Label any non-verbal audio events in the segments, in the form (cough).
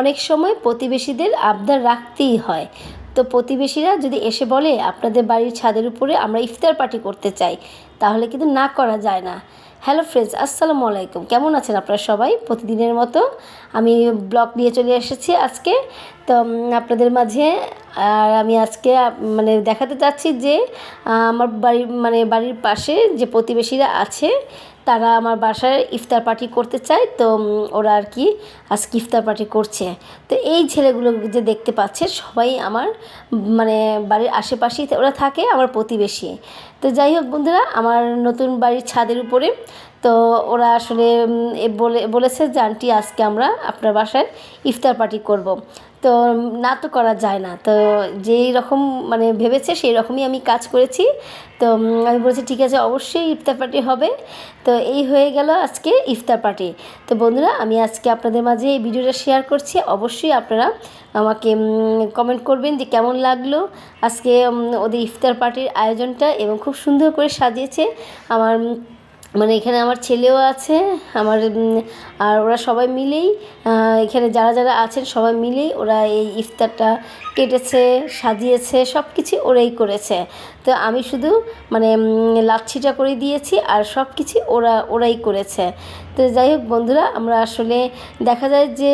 অনেক সময় প্রতিবেশীদের আবদার রাখতেই হয়। তো প্রতিবেশীরা যদি এসে বলে, আপনাদের বাড়ির ছাদের উপরে আমরা ইফতার পার্টি করতে চাই, তাহলে কিন্তু না করা যায় না। হ্যালো ফ্রেন্ডস, আসসালামু আলাইকুম। কেমন আছেন আপনারা সবাই? প্রতিদিনের মতো আমি ব্লগ নিয়ে চলে এসেছি আজকে। তো আপনাদের মাঝে আর আমি আজকে মানে দেখাতে চাচ্ছি যে আমার বাড়ির মানে বাড়ির পাশে যে প্রতিবেশীরা আছে, তারা আমার বাসায় ইফতার পার্টি করতে চায়। তো ওরা আর কি আজকে ইফতার পার্টি করছে। তো, এই ছেলেগুলো যে দেখতে পাচ্ছে, সবাই আমার মানে বাড়ির আশেপাশেই ওরা থাকে, আমার প্রতিবেশী। তো, যাই হোক বন্ধুরা, আমার নতুন বাড়ির ছাদের উপরে তো ওরা আসলে বলে, বলেছে যে, আন্টি, আজকে আমরা আপনার বাসায় ইফতার পার্টি করব। তো না তো করা যায় না। তো যেই রকম মানে ভেবেছে সেই রকমই আমি কাজ করেছি। তো আমি বলেছি, ঠিক আছে, অবশ্যই ইফতার পার্টি হবে। তো এই হয়ে গেল আজকে ইফতার পার্টি। তো বন্ধুরা, আমি আজকে আপনাদের মাঝে এই ভিডিওটা শেয়ার করছি। অবশ্যই আপনারা আমাকে কমেন্ট করবেন যে, কেমন লাগল আজকে ওদের ইফতার পার্টির আয়োজনটা এবং খুব সুন্দর করে সাজিয়েছে আমার মানে এখানে আমার ছেলেও আছে, আমার আর ওরা সবাই মিলেই এখানে যারা যারা আছেন সবাই মিলেই ওরা এই ইফতারটা কেটেছে, সাজিয়েছে সব কিছু ওরাই করেছে। তো আমি শুধু মানে লাচ্ছিটা করে দিয়েছি আর সব কিছু ওরা, ওরাই করেছে। তো যাই হোক বন্ধুরা, আমরা আসলে দেখা যায় যে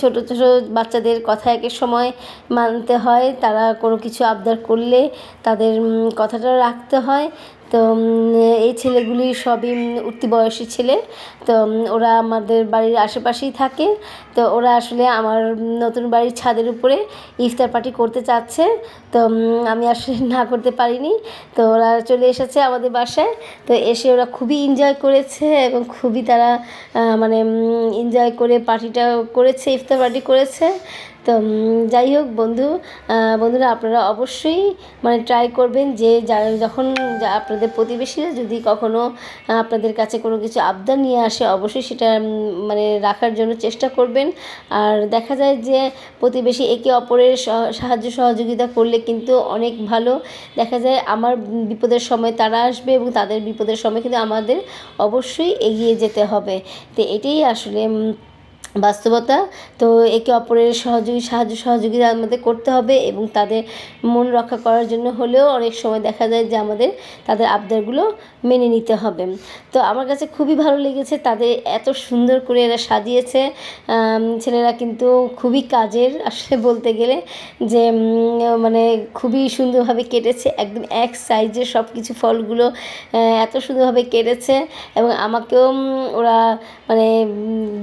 ছোট ছোট বাচ্চাদের কথা একের সময় মানতে হয়, তারা কোনো কিছু আবদার করলে তাদের কথাটা রাখতে হয়। তো এই ছেলেগুলি সবই উঠতি বয়সী ছেলে। তো ওরা আমাদের বাড়ির আশেপাশেই থাকে। তো, ওরা আসলে আমার নতুন বাড়ির ছাদের উপরে ইফতার পার্টি করতে চাচ্ছে। তো আমি আসলে (laughs) না করতে পারিনি। তো, ওরা চলে এসেছে আমাদের বাসায়। তো, এসে ওরা খুবই এনজয় করেছে এবং খুবই তারা মানে এনজয় করে পার্টিটা করেছে, ইফতার পার্টি করেছে। তো যাই হোক বন্ধু বন্ধুরা আপনারা অবশ্যই মানে ট্রাই করবেন যে যখন, যা- আপনাদের প্রতিবেশীরা যদি কখনো আপনাদের কাছে কোনো কিছু আবদার নিয়ে আসে, অবশ্যই সেটা মানে রাখার জন্য চেষ্টা করবেন। আর দেখা যায় যে প্রতিবেশী একে অপরের সাহায্য সহযোগিতা করলে কিন্তু অনেক ভালো। দেখা যায় আমার বিপদের সময় তারা আসবে এবং তাদের বিপদের সময় কিন্তু আমাদের অবশ্যই এগিয়ে যেতে হবে। তো এটাই আসলে বাস্তবতা। তো একে অপরের সহযোগী, সাহায্য সহযোগিতা আমাদের করতে হবে এবং তাদের মন রক্ষা করার জন্য হলেও অনেক সময় দেখা যায় যে আমাদের তাদের আবদারগুলো মেনে নিতে হবে। তো আমার কাছে খুবই ভালো লেগেছে তাদের এত সুন্দর করে এরা সাজিয়েছে। ছেলেরা কিন্তু খুবই কাজের আসলে বলতে গেলে যে মানে খুবই সুন্দরভাবে কেটেছে। একদম এক সাইজের সব কিছু ফলগুলো এত সুন্দরভাবে কেটেছে এবং আমাকেও ওরা মানে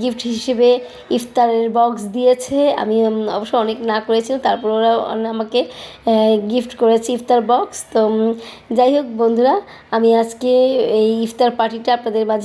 গিফট হিসেবে ইফতারের বক্স দিয়েছে। আমি অবশ্য অনেক না করেছিলাম, তারপর ওরা আমাকে গিফট করেছে ইফতার বক্স তো যাই হোক বন্ধুরা, আমি আজকে এই ইফতার পার্টিটা আপনাদের মাঝে